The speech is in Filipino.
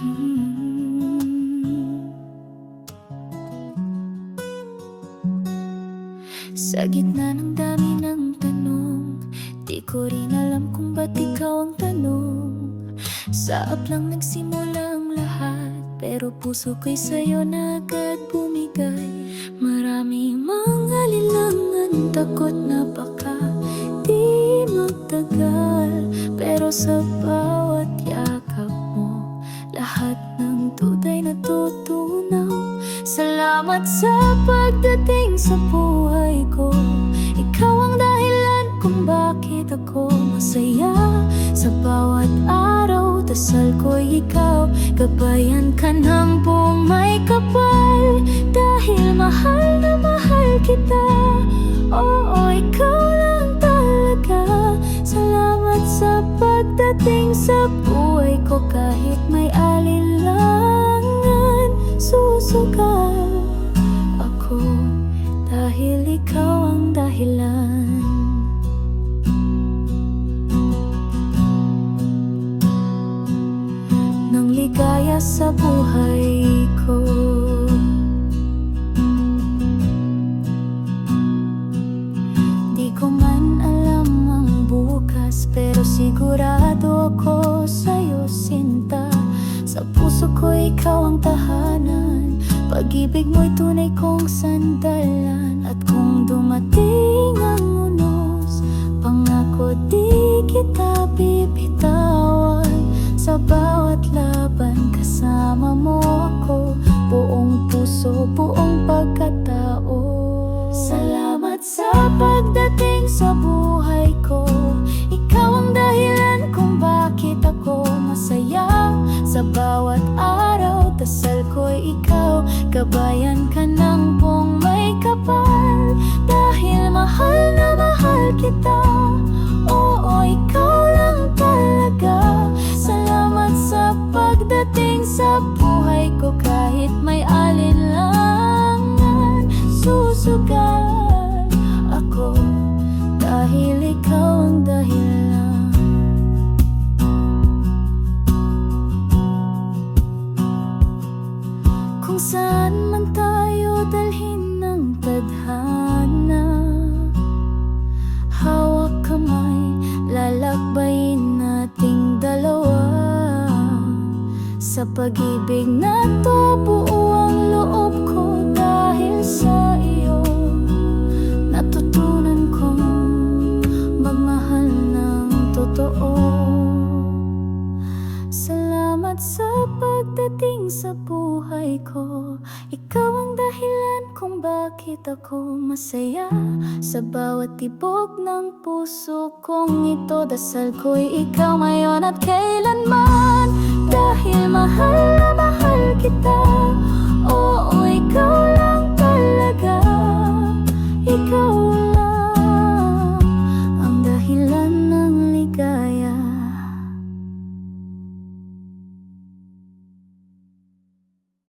Sa gitna ng dami ng tanong Di ko rin alam kung ba't ikaw ang tanong. Saap lang nagsimula ang lahat Pero puso ko'y sa'yo na agad bumigay. Marami mga lilangan Takot na baka di magtagal. Pero sa pa Salamat sa pagdating sa buhay ko. Ikaw ang dahilan kung bakit ako masaya. Sa bawat araw, dasal ko'y ikaw. Gabayan ka ng buong may kapal. Dahil mahal na mahal kita. Oo, ikaw lang talaga. Salamat sa pagdating sa buhay ko. Kahit may alinlangan Susugal dahilan Nang ligaya sa buhay ko. Di ko man alam ang bukas Pero sigurado ako sa'yo sinta. Sa puso ko ikaw ang tahanan. Pag-ibig mo'y tunay kong sandalan. At Gabayan ka ng buong may kapal. Dahil mahal na mahal kita. Oo, ikaw lang talaga. Salamat sa pagdating sa buhay ko. Kahit may alinlangan Susugal ako. Dahil ikaw ang dahilan Kung saan man tayo dalhin ng tadhana. Hawak kamay, lalakbayin nating dalawa. Sa pag-ibig na to, buo ang loob ko dahil sa Sa pagdating sa buhay ko Ikaw ang dahilan kung bakit ako masaya. Sa bawat tibok ng puso kong ito Dasal ko'y ikaw ngayon at kailanman. Dahil mahal na mahal kita